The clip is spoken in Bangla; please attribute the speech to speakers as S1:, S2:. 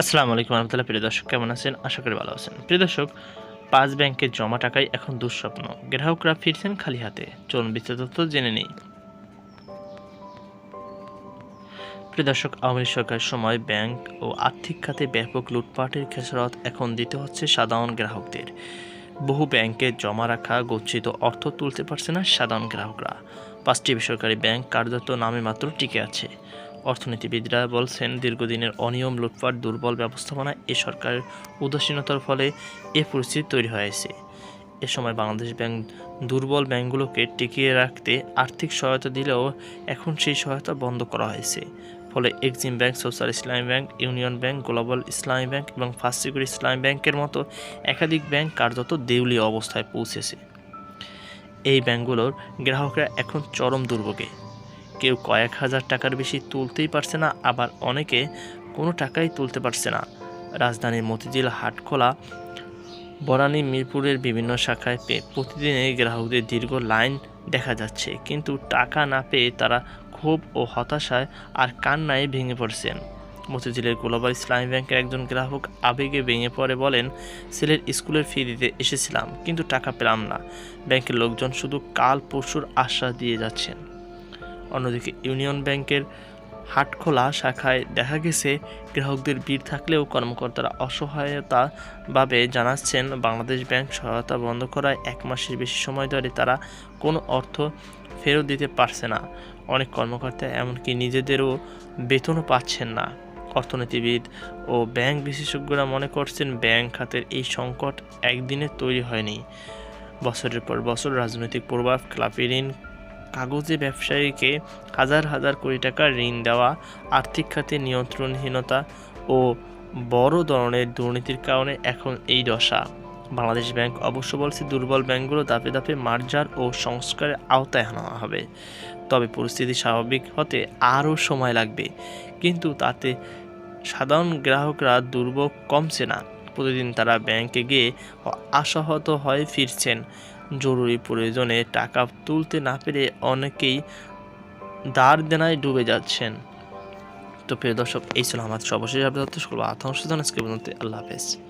S1: আসসালামু আলাইকুম রহমতুল্লাহ, প্রিয় দর্শক, কেমন আছেন? আশা করি ভালো আছেন। প্রিয় দর্শক, পাঁচ ব্যাংকের জমা টাকায় এখন দুঃস্বপ্ন। গ্রাহকরা ফিরছেন খালি হাতে। চলুন বিস্তারিত জেনে নেই। প্রিয় দর্শক, আওয়ামী সরকারের সময় ব্যাংক ও আর্থিক খাতে ব্যাপক লুটপাটের খেসারত এখন দিতে হচ্ছে সাধারণ গ্রাহকদের। বহু ব্যাংকে জমা রাখা গচ্ছিত অর্থ তুলতে পারছে না সাধারণ গ্রাহকরা। পাঁচটি বেসরকারি ব্যাংক কার্যত নামে মাত্র টিকে আছে। অর্থনীতিবিদরা বলছেন, দীর্ঘদিনের অনিয়ম, লুটপাট, দুর্বল ব্যবস্থাপনা এ সরকারের উদাসীনতার ফলে এ পরিস্থিতি তৈরি হয়েছে। এ সময় বাংলাদেশ ব্যাংক দুর্বল ব্যাংকগুলোকে টিকিয়ে রাখতে আর্থিক সহায়তা দিলেও এখন সেই সহায়তা বন্ধ করা হয়েছে। ফলে Exim bank, social Islami bank, union bank, global Islami bank এবং ফার্স্ট সিকিউরিটি ইসলামী ব্যাংকের মতো একাধিক ব্যাংক কার্যত দেউলিয়া অবস্থায় পৌঁছেছে। এই ব্যাংকগুলোর গ্রাহকরা এখন চরম দুর্ভোগে। কেউ কয়েক হাজার টাকার বেশি তুলতেই পারছে না, আবার অনেকে কোনো টাকাই তুলতে পারছে না। রাজধানীর মতিঝিল হাটখোলা বরানী মিরপুরের বিভিন্ন শাখায় পেয়ে প্রতিদিনই গ্রাহকদের দীর্ঘ লাইন দেখা যাচ্ছে, কিন্তু টাকা না পেয়ে তারা ক্ষোভ ও হতাশায় আর কান্নায় ভেঙে পড়ছেন। মতিঝিলের গ্লোবাল ইসলামী ব্যাংকের একজন গ্রাহক আবেগে ভেঙে পড়ে বলেন, ছেলের স্কুলের ফি দিতে এসেছিলাম, কিন্তু টাকা পেলাম না। ব্যাংকের লোকজন শুধু কাল পরশুর আশ্বাস দিয়ে যাচ্ছেন। অন্যদিকে ইউনিয়ন ব্যাংকের হাটখোলা শাখায় দেখা গেছে, গ্রাহকদের ভিড় থাকলেও কর্মকর্তারা অসহায়তা ভাবে জানাচ্ছেন, বাংলাদেশ ব্যাংক সহায়তা বন্ধ করায় এক মাসের বেশি সময় ধরে তারা কোনো অর্থ ফেরত দিতে পারছে না। অনেক কর্মকর্তা এমনকি নিজেদেরও বেতনও পাচ্ছেন না। অর্থনীতিবিদ ও ব্যাংক বিশেষজ্ঞরা মনে করছেন, ব্যাংক খাতের এই সংকট একদিনে তৈরি হয়নি। বছরের পর বছর রাজনৈতিক প্রভাব খেলাপি ঋণ কাগজে ব্যবসায়ীকে হাজার হাজার কোটি টাকা ঋণ দেওয়া, আর্থিক খাতে নিয়ন্ত্রণহীনতা ও বড় ধরনের দুর্নীতির কারণে এখন এই দশা। বাংলাদেশ ব্যাংক অবশ্য বলছে, দুর্বল ব্যাংকগুলো ধাপে ধাপে মার্জার ও সংস্কারের আওতায় আনা হবে। তবে পরিস্থিতি স্বাভাবিক হতে আরও সময় লাগবে। কিন্তু তাতে সাধারণ গ্রাহকরা দুর্ভোগ কমছে না। প্রতিদিন তারা ব্যাংকে গিয়ে আশাহত হয়ে ফিরছেন। জরুরি প্রয়োজনে টাকা তুলতে না পেরে অনেকেই দাঁড় দেনায় ডুবে যাচ্ছেন। তো প্রিয় দর্শক, এই ছিল আমার সর্বশেষ আপডেট। সকল আত্মসচেতন আজকে আল্লাহ হাফেজ।